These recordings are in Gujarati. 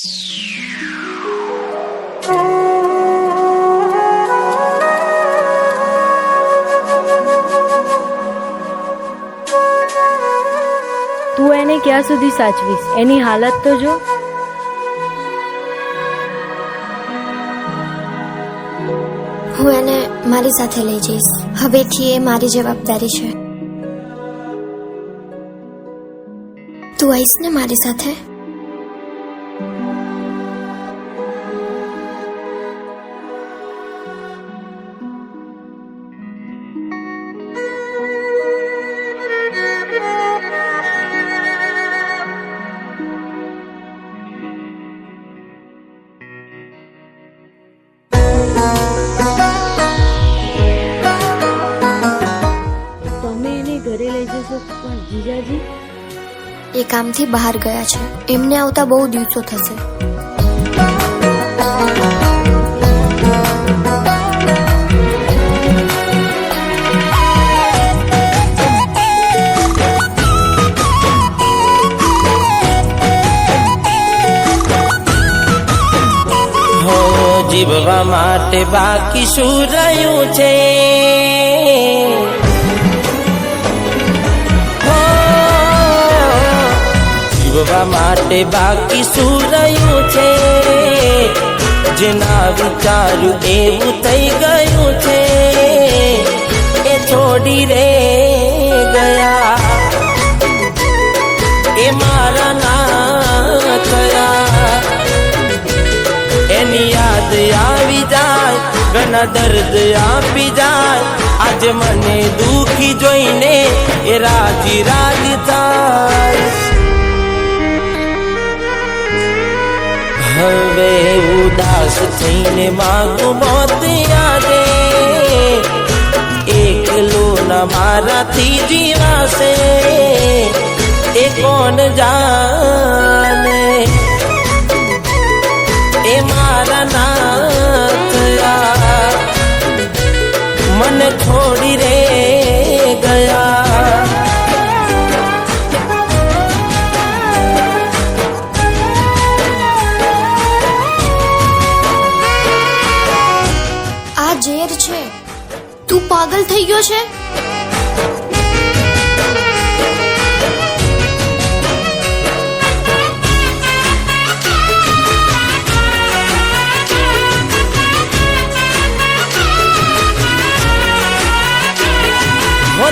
તું એને ક્યાં સુધી સાચવીશ? એની હાલત તો જો. હું એને મારી સાથે લઈ જઈશ. હવેથી એ મારી જવાબદારી છે. તું આવીશ ને મારી સાથે? જીજાજી એ કામથી બહાર ગયા છે. એમને આવતા બહુ દિવસો થશે. જીવવા માટે બાકી શું રહ્યું છે? જીવવા માટે બાકી શું રહ્યું છે? જેના વિચાર્યું એવું થઈ ગયું છે. એ છોડી રે ગયા. એ મારા ના થયા. એની યાદ આવી જાય, ઘણા દર્દ આપી જાય. આજે મને દુખી જોઈને એ રાજી રાજી થાય. હવે ઉદાસ થઈને માગું મોત યાદે. એકલો ના મારાથી જીવાશે. એ કોણ જાને એ મારા નાથયા પાગલ થઈ ગયો છે?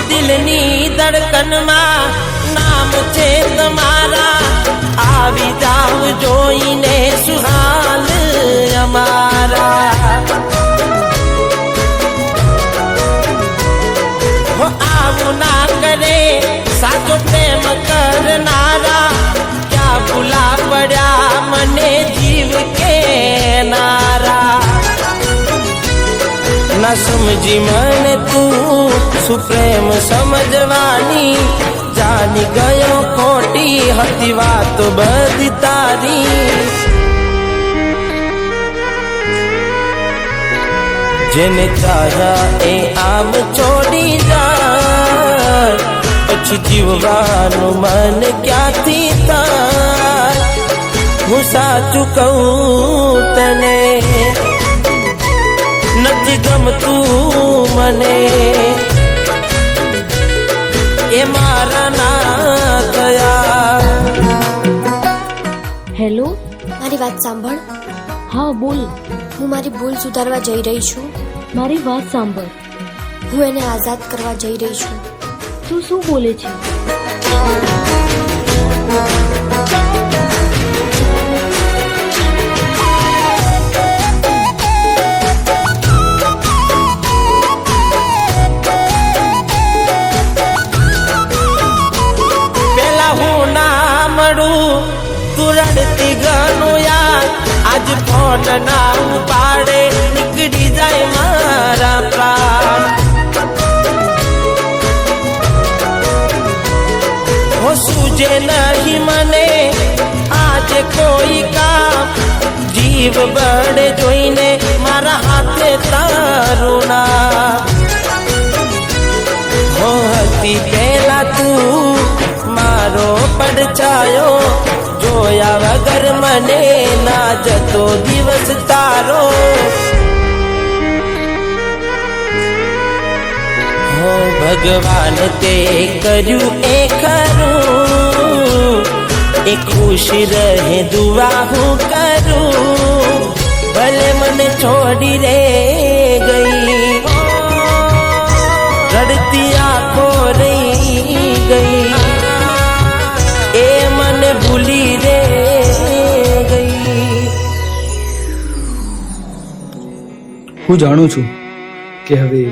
દિલની ધડકનમાં નામ છે તમારા. આવી જાવ જોઈને સુહાલ ના સમજી મને તું. સુપ્રેમ સમજવાની જાની ગયો ખોટી હતી વાત બધી તારી. જેને તારા એ આમ છોડી જા. પછી જીવવાનું મન ક્યાંથી તાર? હું સાચું કહું તને. નથી ગમતું મને. એ મારા ના થયા હેલો? મારી વાત સાંભળ. હા બોલ. હું મારી ભૂલ સુધારવા જઈ રહી છું. મારી વાત સાંભળ. હું એને આઝાદ કરવા જઈ રહી છું. તું શું બોલે છે? હો સૂજે નહીં મને આજે કોઈ કામ જીવ બળે જોઈને મારા હાથે તારું નામ હો હતી પેલા તું મારો પડછાયો જોયા વગર મને ન જતો દિવસ તારો હો ભગવાન તે કર્યું એ ખરું એ ખુશ રહે, દુઆ હું કરું. ભલે મને છોડી રે ગઈ. રડતી આંખો રહી ગઈ. એ મને ભૂલી રે હું જાણું છું કે હવે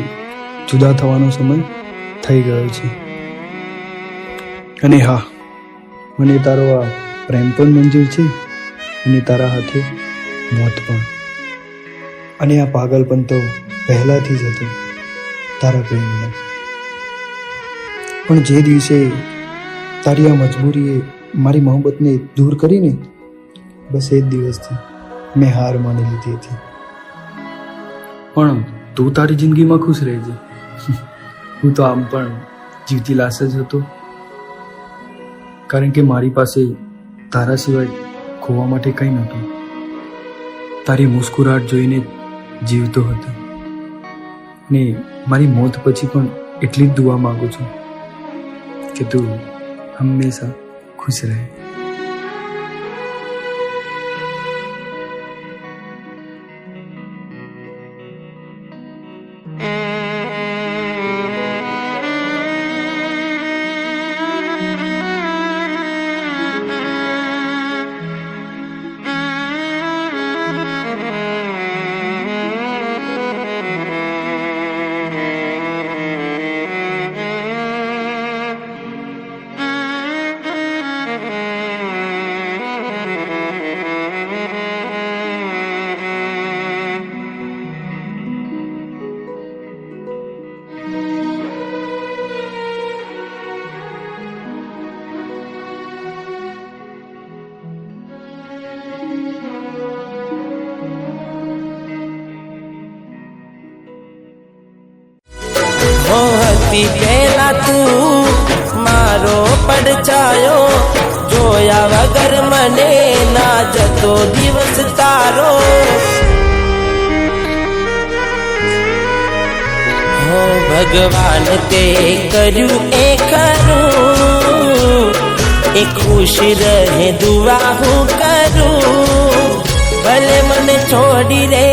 જુદા થવાનો સમય થઈ ગયો છે. અને હા મને તારો આ પ્રેમ પણ મંજૂર છે અને તારા હાથે મોત પણ. અને આ પાગલપણ તો પહેલાથી જ હતું, તારા પ્રેમનો પણ જે દિવસે તારી આ મજબૂરીએ મારી મોહબ્બતને દૂર કરીને, બસ એ જ દિવસથી મેં હાર માની લીધી હતી. પણ તું તારી જિંદગીમાં ખુશ રહેજે. હું તો આમ પણ જીવતી લાશ જ હતો. કારણ કે મારી પાસે તારા સિવાય ખોવા માટે કંઈ નહોતું. તારી મુસ્કુરાટ જોઈને જીવતો હતો. ને મારી મોત પછી પણ એટલી જ દુઆ માંગુ છું કે તું હંમેશા ખુશ રહે. હો હતી પેલા તું મારો પડછાયો જોયા વગર મને ના જતો દિવસ તારો હો ભગવાન તે કર્યું એ ખરું એ ખુશ રહે દુઆ હું કરું ભલે મને છોડી રે